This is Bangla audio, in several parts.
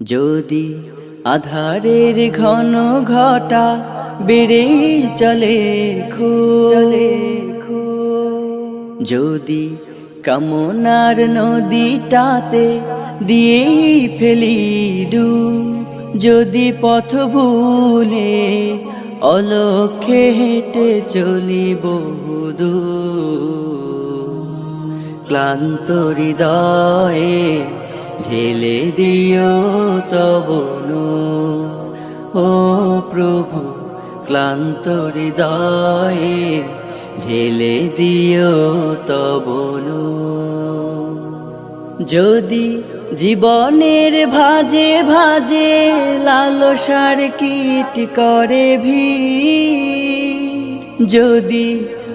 যদি আধারের ঘন ঘটা বেড়ে চলে খো যদি কামনার নদীটাতে দিয়ে ফেলি ডুব, যদি পথ ভুলে অলক্ষে হেঁটে চলি বহুদূর ক্লান্ত হৃদয়ে ঢেলে দিও তবনু ও প্রভু, ক্লান্ত হৃদয়ে ঢেলে দিও তবনু যদি জীবনের ভাজে ভাজে লালসার কীট করে ভি যদি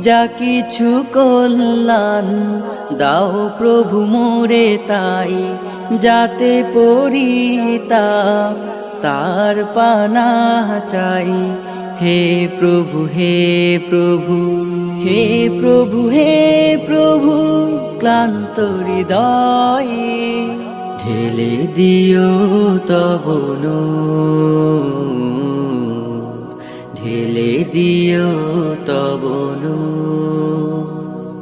যা কিছু কল্যাণ দাও প্রভু মোরে তাই, যাতে পরিতা তার পানা চাই। হে প্রভু হে প্রভু হে প্রভু হে প্রভু, ক্লান্ত হৃদয়ে ঢেলে দিও তবনু ঢেলে দিও তবনু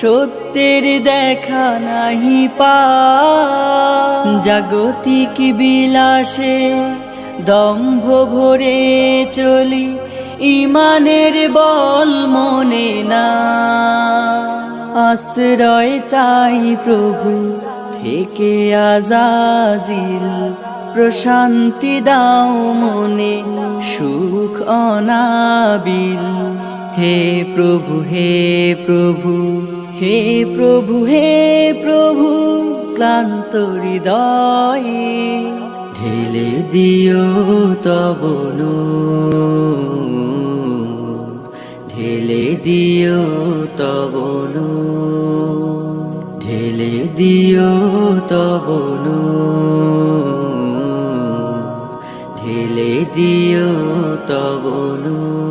সত্যের দেখা নাহি পা জাগতিক বিলাসে দম্ভ ভরে চলি, ইমানের বল মনে না। আশ্রয় চাই প্রভু, থেকে আজাজিল। প্রশান্তি দাও মনে, সুখ অনাবিল। হে প্রভু হে প্রভু হে প্রভু হে প্রভু, ক্লান্ত হৃদয়ে ঢেলে দিও তবনু ঢেলে দিও তবনু ঢেলে দিও তবনু ঢেলে দিও তবনু